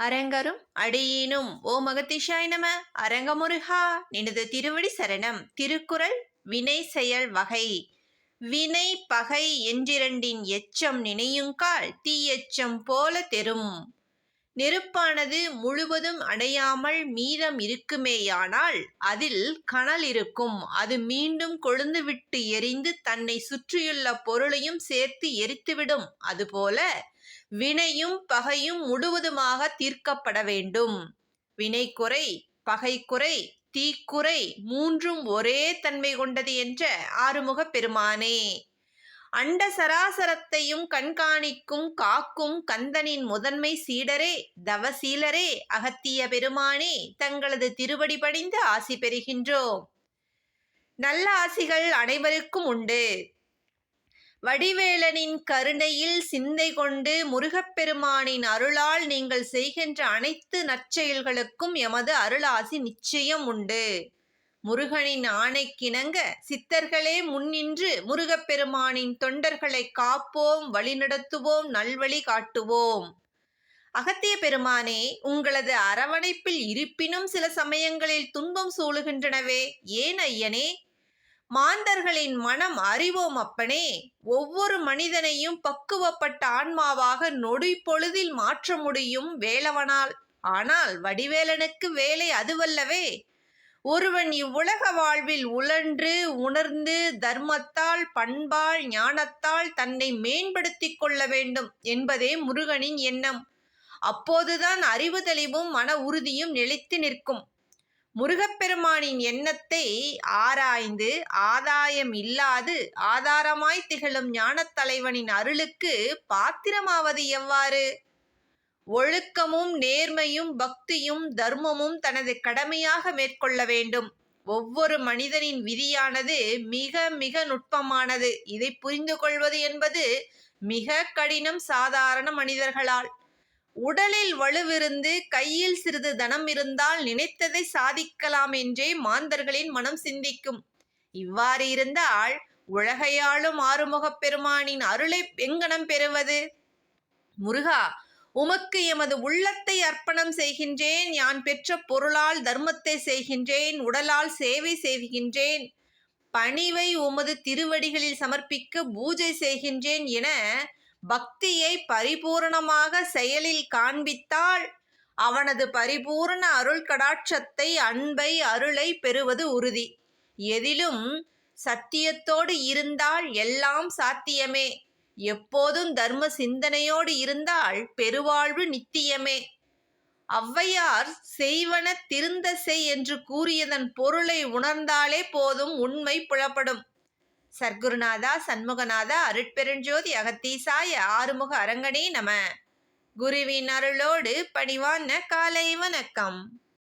அரங்கரும் அடியீனும் ஓ மகத்திஷாய் நம அரங்கமுருகா நினது திருவடி சரணம் திருக்குறள் வினை செயல் வகை. வினை பகை என்றிரண்டின் எச்சம் நினையுங்கால் தீயெச்சம் போல தெரும். நெருப்பானது முழுவதும் அடையாமல் மீதம் இருக்குமேயானால் அதில் கனல் இருக்கும். அது மீண்டும் கொழுந்துவிட்டு எரிந்து தன்னை சுற்றியுள்ள பொருளையும் சேர்த்து எரித்துவிடும். அதுபோல வினையும் பகையும் முழுவதுமாக தீர்க்கப்பட வேண்டும். வினை குறை பகை குறை தீக்குறை மூன்றும் ஒரே தன்மை கொண்டது என்ற ஆறுமுகப் பெருமானே. அண்ட சராசரத்தையும் கண்காணிக்கும் காக்கும் கந்தனின் முதன்மை சீடரே தவசீலரே அகத்திய பெருமானே தங்களது திருவடி பணிந்து ஆசி பெறுகின்றோம். நல்ல ஆசிகள் அனைவருக்கும் உண்டு. வடிவேலனின் கருணையில் சிந்தை கொண்டு முருகப்பெருமானின் அருளால் நீங்கள் செய்கின்ற அனைத்து நற்செயல்களுக்கும் எமது அருளாசி நிச்சயம் உண்டு. முருகனின் ஆணைக்கிணங்க சித்தர்களே முன்னின்று முருகப்பெருமானின் தொண்டர்களை காப்போம் வழிநடத்துவோம் நல்வழி காட்டுவோம். அகத்திய பெருமானே உங்களது அரவணைப்பில் இருப்பினும் சில சமயங்களில் துன்பம் சூழுகின்றனவே. ஏன் ஐயனே? மாந்தர்களின் மனம் அறிவோம் அப்பனே. ஒவ்வொரு மனிதனையும் பக்குவப்பட்ட ஆன்மாவாக நொடி பொழுதில் மாற்ற முடியும் வேலவனால். ஆனால் வடிவேலனுக்கு வேலை அதுவல்லவே. ஒருவன் இவ்வுலக வாழ்வில் உழன்று உணர்ந்து தர்மத்தால் பண்பால் ஞானத்தால் தன்னை மேம்படுத்திக் கொள்ள வேண்டும் என்பதே முருகனின் எண்ணம். அப்போதுதான் அறிவு தெளிவும் மன உறுதியும் நிலைத்து நிற்கும். முருகப்பெருமானின் எண்ணத்தை ஆராய்ந்து ஆதாயம் இல்லாது ஆதாரமாய் திகழும் ஞானத் தலைவனின் அருளுக்கு பாத்திரமாவது எவ்வாறு? ஒழுக்கமும் நேர்மையும் பக்தியும் தர்மமும் தனது கடமையாக மேற்கொள்ள வேண்டும். ஒவ்வொரு மனிதனின் விதியானது மிக மிக நுட்பமானது. இதை புரிந்து கொள்வது என்பது மிக கடினம் சாதாரண மனிதர்களால். உடலில் வலுவிருந்து கையில் சிறிது தனம் இருந்தால் நினைத்ததை சாதிக்கலாம் என்றே மாந்தர்களின் மனம் சிந்திக்கும். இவ்வாறு இருந்தால் உலகையாளும் ஆறுமுகப் பெருமானின் அருளை எங்கனம் பெறுவது? முருகா உமக்கு எமது உள்ளத்தை அர்ப்பணம் செய்கின்றேன் யான் பெற்ற பொருளால் தர்மத்தை செய்கின்றேன் உடலால் சேவை செய்கின்றேன் பணிவை உமது திருவடிகளில் சமர்ப்பிக்க பூஜை செய்கின்றேன் என பக்தியை பரிபூரணமாக செயலில் காண்பித்தால் அவனது பரிபூரண அருள் கடாட்சத்தை அன்பை அருளை பெறுவது உறுதி. எதிலும் சத்தியத்தோடு இருந்தால் எல்லாம் சாத்தியமே. எப்போதும் தர்ம சிந்தனையோடு இருந்தால் பெருவாழ்வு நித்தியமே. ஔவையார் செய்வன திருந்த செய் என்று கூறியதன் பொருளை உணர்ந்தாலே போதும் உண்மை புலப்படும். சர்க்குருநாதா சண்முகநாதா அருட்பெருஞ்சோதி அகத்தீசாய ஆறுமுக அரங்கனே நம. குருவின் அருளோடு பணிவான காலை வணக்கம்.